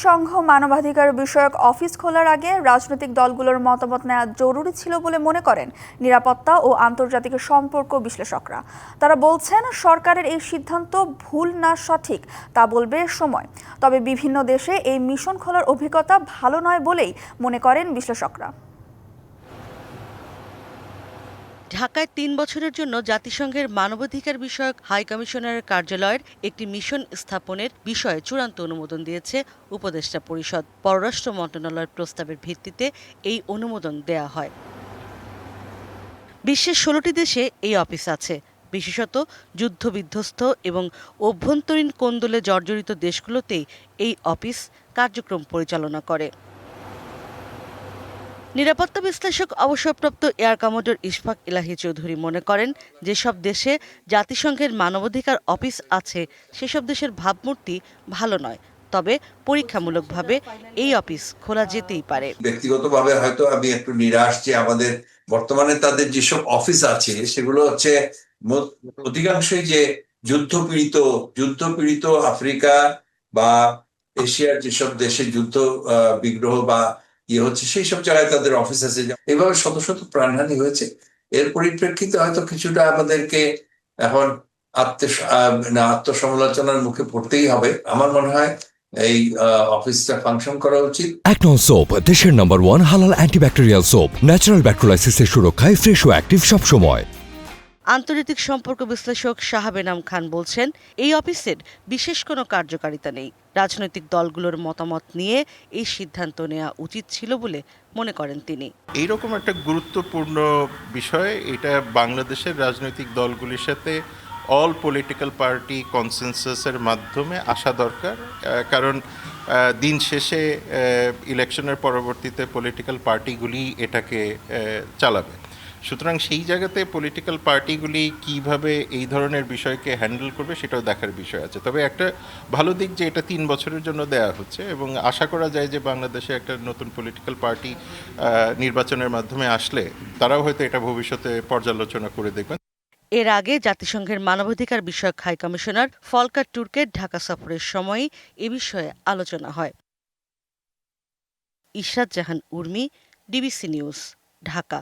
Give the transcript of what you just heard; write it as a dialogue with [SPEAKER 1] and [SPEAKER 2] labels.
[SPEAKER 1] জাতিসংঘ মানবাধিকার বিষয়ক অফিস খোলার আগে রাজনৈতিক দলগুলোর মতামত নেওয়া জরুরি ছিল বলে মনে করেন নিরাপত্তা ও আন্তর্জাতিক সম্পর্ক বিশ্লেষকরা। তারা বলছেন, সরকারের এই সিদ্ধান্ত ভুল না সঠিক, তা বলবে সময়। তবে বিভিন্ন দেশে এই মিশন খোলার অভিজ্ঞতা ভালো নয় বলেই মনে করেন বিশ্লেষকরা।
[SPEAKER 2] ঢাকায় তিন বছরের জন্য জাতিসংঘের মানবাধিকার বিষয়ক হাই কমিশনারের কার্যালয়ের একটি মিশন স্থাপনের বিষয়ে চূড়ান্ত অনুমোদন দিয়েছে উপদেষ্টা পরিষদ। পররাষ্ট্র মন্ত্রণালয়ের প্রস্তাবের ভিত্তিতে এই অনুমোদন দেয়া হয়। বিশ্বের ষোলোটি দেশে এই অফিস আছে। বিশেষত যুদ্ধবিধ্বস্ত এবং অভ্যন্তরীণ কোন্দলে জর্জরিত দেশগুলোতেই এই অফিস কার্যক্রম পরিচালনা করে। নিরাপত্তা বিশ্লেষক অবসরপ্রাপ্ত এয়ার কমোডোর ইশফাক ইলাহি চৌধুরী মনে করেন, যেসব দেশে জাতিসংঘের মানবাধিকার অফিস আছে, সেসব দেশের ভাবমূর্তি ভালো নয়। তবে পরীক্ষামূলকভাবে এই অফিস খোলা যেতেই পারে।
[SPEAKER 3] ব্যক্তিগতভাবে হয়তো আমি একটু নিরাশ যে আমাদের বর্তমানে তাদের যেসব অফিস আছে, সেগুলো হচ্ছে অধিকাংশই যে যুদ্ধপীড়িত যুদ্ধপীড়িত আফ্রিকা বা এশিয়ার যেসব দেশে যুদ্ধ বিগ্রহ বা ইয়ে হচ্ছে, সেই সব জায়গায় তাদের অফিস আছে। এভাবে শত শত প্রাণহানি হয়েছে। এর পরিপ্রেক্ষিতে হয়তো কিছুটা আমাদেরকে এখন আত্ম আত্মসমালোচনার মুখে পড়তেই হবে। আমার মনে হয় এই অফিসটা ফাংশন করা উচিত।
[SPEAKER 4] অ্যাকনন সোপ দেশের নাম্বার ওয়ান হালাল অ্যান্টিব্যাকটেরিয়াল সোপ ন্যাচারাল ব্যাকটেরিয়ালাইসিসের সুরক্ষায় ফ্রেশ ও অ্যাক্টিভ সবসময়।
[SPEAKER 2] আন্তর্জাতিক সম্পর্ক বিশ্লেষক শাহাবেনাম খান বলছেন, এই অফিসের বিশেষ কোনো কার্যকারিতা নেই। রাজনৈতিক দলগুলোর মতামত নিয়ে এই সিদ্ধান্ত নেওয়া উচিত ছিল বলে মনে করেন তিনি।
[SPEAKER 5] এইরকম একটা গুরুত্বপূর্ণ বিষয়, এটা বাংলাদেশের রাজনৈতিক দলগুলির সাথে অল পলিটিক্যাল পার্টি কনসেনসাসের মাধ্যমে আসা দরকার। কারণ দিন শেষে ইলেকশনের পরবর্তীতে পলিটিক্যাল পার্টিগুলি এটাকে চালাবে। সুতরাং সেই জায়গাতে পলিটিক্যাল পার্টিগুলি কীভাবে এই ধরনের বিষয়কে হ্যান্ডেল করবে সেটাও দেখার বিষয় আছে। তবে একটা ভালো দিক যে এটা তিন বছরের জন্য দেয়া হচ্ছে এবং আশা করা যায় যে বাংলাদেশে একটা নতুন পলিটিক্যাল পার্টি নির্বাচনের মাধ্যমে আসলে তারাও হয়তো এটা ভবিষ্যতে পর্যালোচনা করে দেখবেন।
[SPEAKER 2] এর আগে জাতিসংঘের মানবাধিকার বিষয়ক হাই কমিশনার ফলকার টুর্কের ঢাকা সফরের সময়ই এ বিষয়ে আলোচনা হয়। Ishrat Jahan Urmi, DBC news, Dhaka.